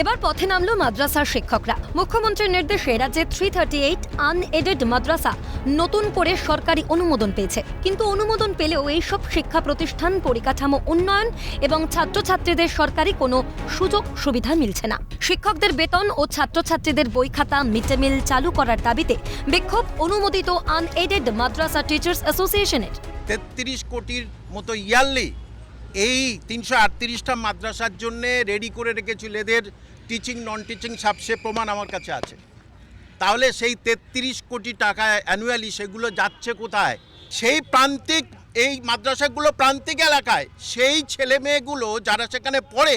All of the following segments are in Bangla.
এবার পথে নামলো মাদ্রাসার শিক্ষকরা। মুখ্যমন্ত্রীর নির্দেশে রাজ্যে থ্রি থার্টি এইট আনএডেড মাদ্রাসা নতুন করে সরকারি অনুমোদন পেয়েছে। কিন্তু অনুমোদন পেলেও এইসব শিক্ষা প্রতিষ্ঠান, পরিকাঠামো উন্নয়ন এবং ছাত্রছাত্রীদের সরকারি কোনো সুযোগ সুবিধা মিলছে না। শিক্ষকদের বেতন ও ছাত্রছাত্রীদের বই খাতা মিড ডে মিল চালু করার দাবিতে বিক্ষোভ অনুমোদিত আনএডেড মাদ্রাসা টিচার্স অ্যাসোসিয়েশনের তেত্রিশ কোটির মতো ইয়ারলি এই তিনশো আটত্রিশটা মাদ্রাসার জন্য রেডি করে রেখেছিল এদের টিচিং নন টিচিং সাবসে প্রমাণ আমার কাছে আছে। তাহলে সেই তেত্রিশ কোটি টাকা অ্যানুয়ালি সেগুলো যাচ্ছে কোথায়? সেই প্রান্তিক, এই মাদ্রাসাগুলো প্রান্তিক এলাকায়, সেই ছেলে মেয়েগুলো যারা সেখানে পড়ে,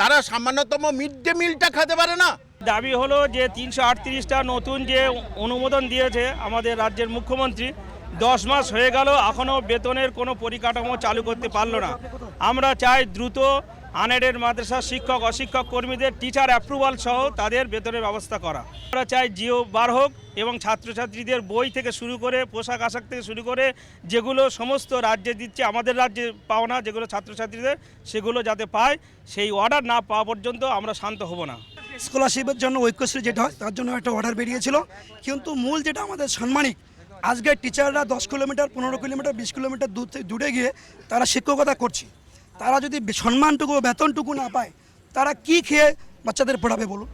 তারা সামান্যতম মিড ডে মিলটা খেতে পারে না। দাবি হলো যে তিনশো আটত্রিশটা নতুন যে অনুমোদন দিয়েছে আমাদের রাজ্যের মুখ্যমন্ত্রী দশ মাস হয়ে গেল, এখনও বেতনের কোনো পরিকাঠামো চালু করতে পারল না। আমরা চাই দ্রুত আনএডেড মাদ্রাসা শিক্ষক, অশিক্ষক কর্মীদের টিচার অ্যাপ্রুভাল সহ তাদের বেতনের ব্যবস্থা করা। আমরা চাই জিও বার হোক এবং ছাত্রছাত্রীদের বই থেকে শুরু করে, পোশাক আশাক থেকে শুরু করে, যেগুলো সমস্ত রাজ্যে দিচ্ছে, আমাদের রাজ্যে পাও না, যেগুলো ছাত্রছাত্রীদের, সেগুলো যাতে পায়, সেই অর্ডার না পাওয়া পর্যন্ত আমরা শান্ত হব না। স্কলারশিপের জন্য ঐক্যশ্রী যেটা হয়, তার জন্য একটা অর্ডার বেরিয়েছিল। কিন্তু মূল যেটা আমাদের সাম্মানিক আজকে টিচাররা দশ কিলোমিটার, পনেরো কিলোমিটার, বিশ কিলোমিটার দূর থেকে দূরে গিয়ে তারা শিক্ষকতা করছে। তারা যদি সম্মানটুকু বেতনটুকু না পায়, তারা কি খেয়ে বাচ্চাদের পড়াবে বলুন?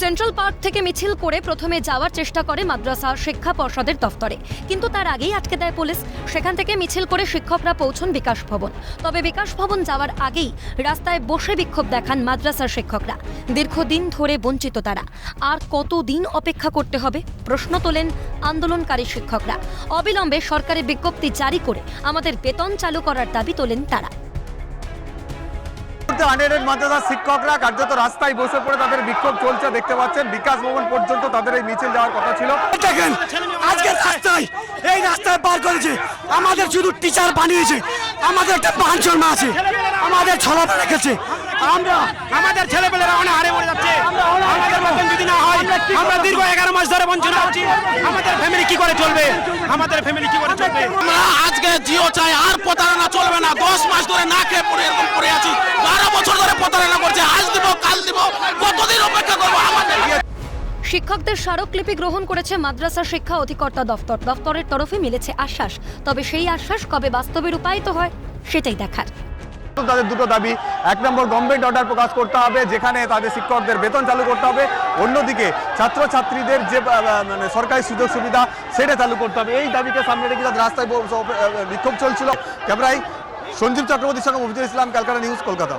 সেন্ট্রাল পার্ক থেকে মিছিল করে প্রথমে যাওয়ার চেষ্টা করে মাদ্রাসা শিক্ষা পর্ষদের দফতরে। কিন্তু তার আগেই আটকে দেয় পুলিশ। সেখান থেকে মিছিল করে শিক্ষকরা পৌঁছন বিকাশ ভবন। তবে বিকাশ ভবন যাওয়ার আগেই রাস্তায় বসে বিক্ষোভ দেখান মাদ্রাসার শিক্ষকরা। দীর্ঘদিন ধরে বঞ্চিত তারা। আর কতদিন অপেক্ষা করতে হবে? প্রশ্ন তোলেন আন্দোলনকারী শিক্ষকরা। অবিলম্বে সরকারের বিজ্ঞপ্তি জারি করে আমাদের বেতন চালু করার দাবি তোলেন তারা। মুহূর্তে আনএডেড মাদ্রাসার শিক্ষকরা কার্যত রাস্তায় বসে পড়ে তাদের বিক্ষোভ চলছে দেখতে পাচ্ছেন। বিকাশ ভবন পর্যন্ত তাদের এই মিছিল যাওয়ার কথা ছিল। দেখেন আজকে রাস্তায় এই রাস্তায় পার করেছে। আমাদের শুধু টিচার বানিয়েছে। আমাদের একটা মান সম্মান আছে। আমাদের ছলাপা রেখেছে। আমরা আমাদের ছেলেপেলেরা অনেক হারে মরে যাচ্ছে। আমাদের বেতন যদি না হয় আমরা দীর্ঘ এগারো মাস ধরে বঞ্চিত হচ্ছি আমাদের ফ্যামিলি কি করে চলবে? আমাদের ফ্যামিলি কি করে চলবে? আমরা আজকে জিও চাই আর প্রতারণা চলবে না। দশ মাস ধরে না খেয়ে পড়ে এরকম পড়ে আছি বারো বছর ধরে প্রতারণা করছে আজ দিব কাল দিব কতদিন অপেক্ষা করব আমাদের শিক্ষকদের স্মারকলিপি গ্রহণ করেছে মাদ্রাসা শিক্ষা অধিকর্তা দফতর। দফতরের তরফে মিলেছে আশ্বাস। তবে সেই আশ্বাস কবে বাস্তবে রূপায়িত হয়, সেটাই দেখার। তাদের দুটো দাবি। এক নম্বর, গভর্নমেন্ট অর্ডার প্রকাশ করতে হবে, যেখানে তাদের শিক্ষকদের বেতন চালু করতে হবে। অন্যদিকে, ছাত্রছাত্রীদের যে মানে সরকারি সুযোগ সুবিধা, সেটা চালু করতে হবে। এই দাবিকে সামনে রেখে তাদের রাস্তায় বিক্ষোভ চলছিল। ক্যামেরায় সঞ্জীব চক্রবর্তীর সঙ্গে মফিজুল ইসলাম, ক্যালকাটা নিউজ, কলকাতা।